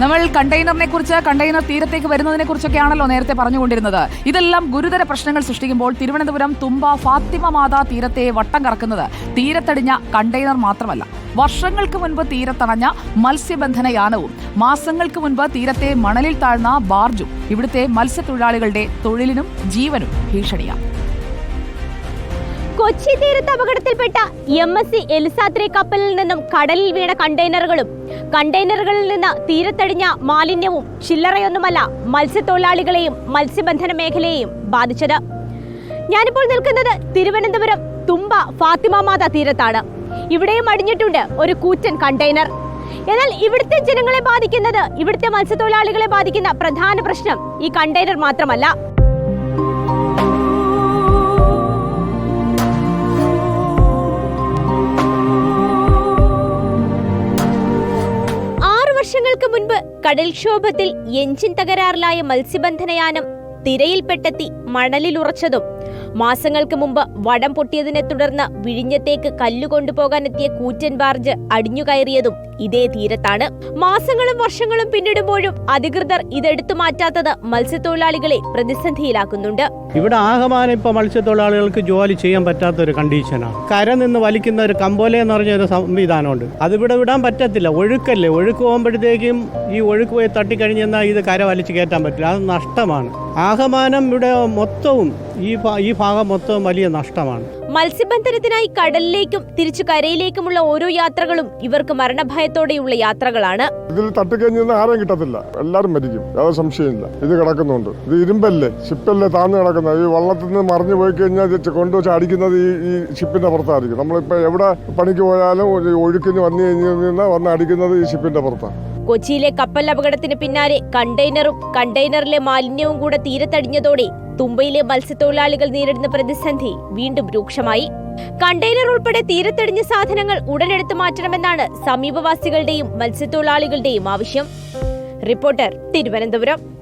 നമ്മൾ കണ്ടെയ്നറിനെ കുറിച്ച് കണ്ടെയ്നർ തീരത്തേക്ക് വരുന്നതിനെ കുറിച്ചൊക്കെയാണല്ലോ നേരത്തെ പറഞ്ഞുകൊണ്ടിരുന്നത്. ഇതെല്ലാം ഗുരുതര പ്രശ്നങ്ങൾ സൃഷ്ടിക്കുമ്പോൾ തിരുവനന്തപുരം തുമ്പ ഫാത്തിമ മാതാ തീരത്തെ വട്ടം കറക്കുന്നത് തീരത്തടിഞ്ഞ കണ്ടെയ്നർ മാത്രമല്ല. വർഷങ്ങൾക്ക് മുൻപ് തീരത്തണഞ്ഞ മത്സ്യബന്ധന യാനവും മാസങ്ങൾക്ക് മുൻപ് തീരത്തെ മണലിൽ താഴ്ന്ന ബാർജും ഇവിടുത്തെ മത്സ്യത്തൊഴിലാളികളുടെ തൊഴിലിനും ജീവനും ഭീഷണിയാണ്. കൊച്ചി തീരത്ത് അപകടത്തിൽപ്പെട്ട എം എസ് സി എലിസാത്രി കപ്പലിൽ നിന്നും കടലിൽ വീണ കണ്ടെയ്നറുകളും കണ്ടെയ്നറുകളിൽ നിന്ന് തീരത്തടിഞ്ഞ മാലിന്യവും ചില്ലറയൊന്നുമല്ല മത്സ്യത്തൊഴിലാളികളെയും മത്സ്യബന്ധന മേഖലയെയും ബാധിച്ചത്. ഞാനിപ്പോൾ നിൽക്കുന്നത് തിരുവനന്തപുരം തുമ്പ ഫാത്തിമ മാത തീരത്താണ്. ഇവിടെയും അടിഞ്ഞിട്ടുണ്ട് ഒരു കൂറ്റൻ കണ്ടെയ്നർ. എന്നാൽ ഇവിടുത്തെ ജനങ്ങളെ ബാധിക്കുന്നത് ഇവിടുത്തെ മത്സ്യത്തൊഴിലാളികളെ ബാധിക്കുന്ന പ്രധാന പ്രശ്നം ഈ കണ്ടെയ്നർ മാത്രമല്ല. വർഷങ്ങൾക്ക് മുൻപ് കടൽക്ഷോഭത്തിൽ എഞ്ചിൻ തകരാറിലായ മത്സ്യബന്ധനയാനം തിരയിൽപ്പെട്ടെത്തി മണലിലുറച്ചതും. മാസങ്ങൾക്ക് മുമ്പ് വടം പൊട്ടിയതിനെ തുടർന്ന് വിഴിഞ്ഞത്തേക്ക് കല്ലുകൊണ്ടുപോകാനെത്തിയ കൂറ്റൻ ബാർജ് അടിഞ്ഞുകയറിയതും. ഇതേ തീരത്താണ്. മാസങ്ങളും വർഷങ്ങളും പിന്നിടുമ്പോഴും അധികൃതർ ഇതെടുത്തു മാറ്റാത്തത് മത്സ്യത്തൊഴിലാളികളെ പ്രതിസന്ധിയിലാക്കുന്നുണ്ട്. ഇവിടെ ആകമാനം ഇപ്പൊ മത്സ്യത്തൊഴിലാളികൾക്ക് ജോലി ചെയ്യാൻ പറ്റാത്ത ഒരു കണ്ടീഷനാണ്. കര നിന്ന് വലിക്കുന്ന ഒരു കമ്പോല എന്ന് പറഞ്ഞ ഒരു സംവിധാനമുണ്ട്. അതിവിടെ വിടാൻ പറ്റത്തില്ല. ഒഴുക്കല്ലേ? ഒഴുക്ക് പോകുമ്പോഴത്തേക്കും ഈ ഒഴുക്ക് പോയി തട്ടിക്കഴിഞ്ഞെന്നാൽ ഇത് കര വലിച്ചു കയറ്റാൻ പറ്റില്ല. അത് നഷ്ടമാണ്. ആകമാനം ഇവിടെ മൊത്തവും ഈ ഈ ഭാഗം മൊത്തം വലിയ നഷ്ടമാണ്. മത്സ്യബന്ധനത്തിനായി കടലിലേക്കും തിരിച്ചു കരയിലേക്കുമുള്ള ഓരോ യാത്രകളും ഇവർക്ക് മരണഭയത്തോടെയുള്ള യാത്രകളാണ്. ഇതിൽ തട്ടിക്കഴിഞ്ഞാൽ ആരെയും കിട്ടത്തില്ല. എല്ലാവരും മരിക്കും. യാതൊരു സംശയമില്ല ഇത് കിടക്കുന്നുണ്ട്. ഇത് ഇരുമ്പല്ലേ? ഷിപ്പല്ലേ താഴ്ന്നു കിടക്കുന്നത്? ഈ വള്ളത്തിൽ നിന്ന് മറിഞ്ഞു പോയി കഴിഞ്ഞാൽ കൊണ്ടു കൊണ്ടുവച്ച് അടിക്കുന്നത് ഈ ഈ ഷിപ്പിന്റെ പുറത്തായിരിക്കും. നമ്മളിപ്പോൾ എവിടെ പണിക്ക് പോയാലും ഒഴുക്കിന് വന്നു കഴിഞ്ഞാൽ വന്ന് അടിക്കുന്നത് ഈ ഷിപ്പിന്റെ പുറത്താണ്. കൊച്ചിയിലെ കപ്പൽ അപകടത്തിന് പിന്നാലെ കണ്ടെയ്നറും കണ്ടെയ്നറിലെ മാലിന്യവും കൂടെ തീരത്തടിഞ്ഞതോടെ തുമ്പയിലെ മത്സ്യത്തൊഴിലാളികൾ നേരിടുന്ന പ്രതിസന്ധി വീണ്ടും രൂക്ഷമായി. കണ്ടെയ്നർ ഉൾപ്പെടെ തീരത്തടിഞ്ഞ സാധനങ്ങൾ ഉടനെടുത്ത് മാറ്റണമെന്നാണ് സമീപവാസികളുടെയും മത്സ്യത്തൊഴിലാളികളുടെയും ആവശ്യം. റിപ്പോർട്ടർ തിരുവനന്തപുരം.